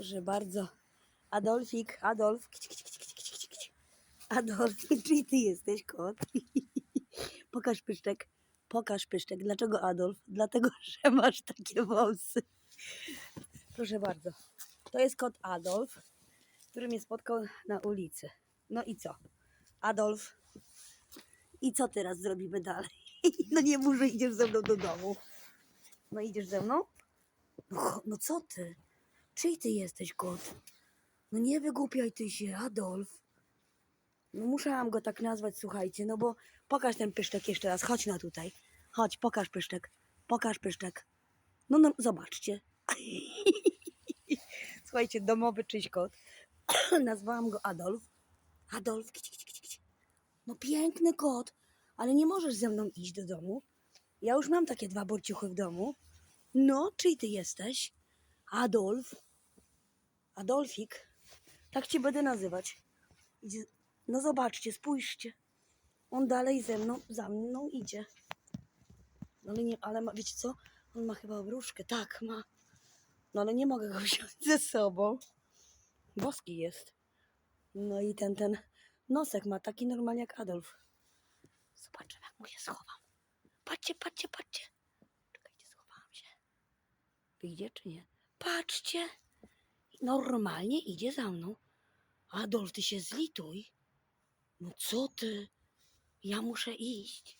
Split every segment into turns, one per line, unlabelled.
Proszę bardzo. Adolfik, Adolf. Adolf, czyli ty jesteś kot. Pokaż pyszczek. Pokaż pyszczek. Dlaczego Adolf? Dlatego, że masz takie wąsy. Proszę bardzo. To jest kot Adolf, który mnie spotkał na ulicy. No i co? Adolf. I co teraz zrobimy dalej? No nie muszę, idziesz ze mną do domu. No idziesz ze mną? No, no co ty? Czyj ty jesteś kot? No nie wygłupiaj ty się, Adolf. No musiałam go tak nazwać, słuchajcie, no bo pokaż ten pyszczek jeszcze raz, chodź na tutaj. Chodź, pokaż pyszczek, pokaż pyszczek. No, no, zobaczcie. Słuchajcie, domowy czyś kot. Nazwałam go Adolf. Adolf, kici, kici. No piękny kot, ale nie możesz ze mną iść do domu. Ja już mam takie dwa borciuchy w domu. No, czyj ty jesteś? Adolf. Adolfik. Tak cię będę nazywać. Idzie. No zobaczcie, spójrzcie. On dalej ze mną, za mną idzie. No ale nie, ale ma, wiecie co? On ma chyba wróżkę. Tak, ma. No ale nie mogę go wziąć ze sobą. Boski jest. No i ten, ten nosek ma taki normalnie jak Adolf. Zobaczymy, jak mu się schowam. Patrzcie, patrzcie, patrzcie. Czekajcie, schowałam się. Wyjdzie czy nie? Patrzcie. Normalnie idzie za mną. Adolf, ty się zlituj. No co ty? Ja muszę iść.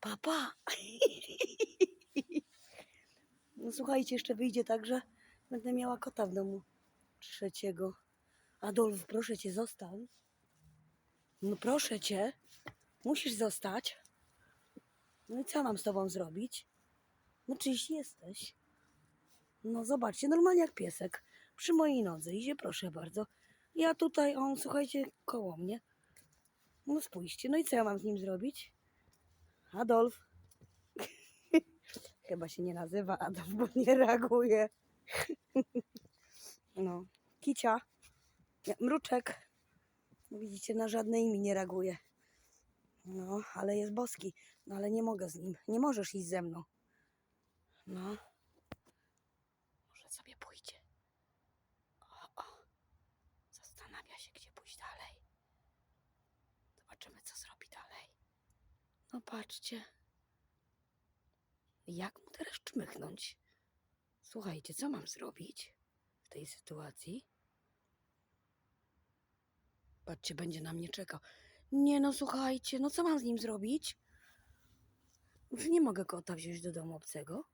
Papa. No słuchajcie, jeszcze wyjdzie tak, że będę miała kota w domu trzeciego. Adolf, proszę cię, zostań. No proszę cię, musisz zostać. No i co mam z tobą zrobić? No czyś jesteś. No zobaczcie, normalnie jak piesek. Przy mojej nodze idzie, proszę bardzo. Ja tutaj, on, słuchajcie, koło mnie. No spójrzcie, no i co ja mam z nim zrobić? Adolf. Chyba się nie nazywa Adolf, bo nie reaguje. no, kicia. Mruczek. Widzicie, na żadne imię nie reaguje. No, ale jest boski. No, ale nie mogę z nim. Nie możesz iść ze mną. No. Zastanawia się, gdzie pójść dalej. Zobaczymy, co zrobi dalej. No patrzcie. Jak mu teraz czmychnąć? Słuchajcie, co mam zrobić w tej sytuacji? Patrzcie, będzie na mnie czekał. Nie no, słuchajcie, no co mam z nim zrobić? Już nie mogę kota wziąć do domu obcego.